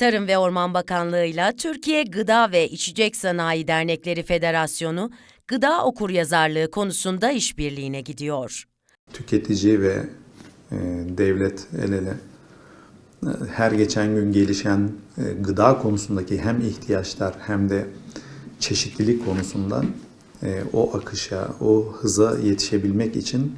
Tarım ve Orman Bakanlığı ile Türkiye Gıda ve İçecek Sanayi Dernekleri Federasyonu gıda okuryazarlığı konusunda işbirliğine gidiyor. tüketici ve e, devlet el ele her geçen gün gelişen e, gıda konusundaki hem ihtiyaçlar hem de çeşitlilik konusundan e, o akışa, o hıza yetişebilmek için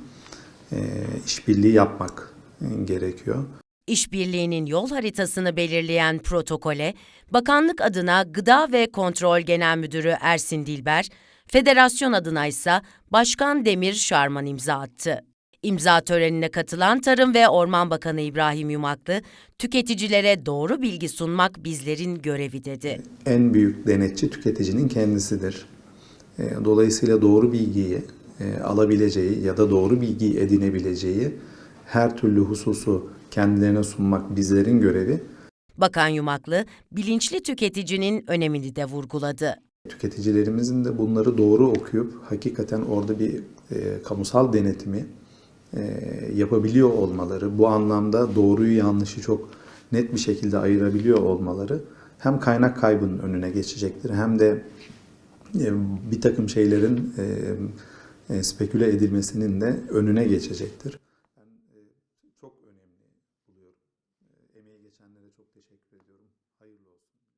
e, işbirliği yapmak e, gerekiyor. İşbirliğinin yol haritasını belirleyen protokole, bakanlık adına Gıda ve Kontrol Genel Müdürü Ersin Dilber, federasyon adına ise Başkan Demir Şarman imza attı. İmza törenine katılan Tarım ve Orman Bakanı İbrahim Yumaklı, tüketicilere doğru bilgi sunmak bizlerin görevi dedi. En büyük denetçi tüketicinin kendisidir. E, Dolayısıyla doğru bilgiyi e, alabileceği ya da doğru bilgiyi edinebileceği her türlü hususu kendilerine sunmak bizlerin görevi. Bakan Yumaklı, bilinçli tüketicinin önemini de vurguladı. Tüketicilerimizin de bunları doğru okuyup hakikaten orada bir e, kamusal denetimi e, yapabiliyor olmaları, bu anlamda doğruyu yanlışı çok net bir şekilde ayırabiliyor olmaları hem kaynak kaybının önüne geçecektir hem de e, bir takım şeylerin e, e, speküle edilmesinin de önüne geçecektir emeği geçenlere çok teşekkür ediyorum. Hayırlı olsun.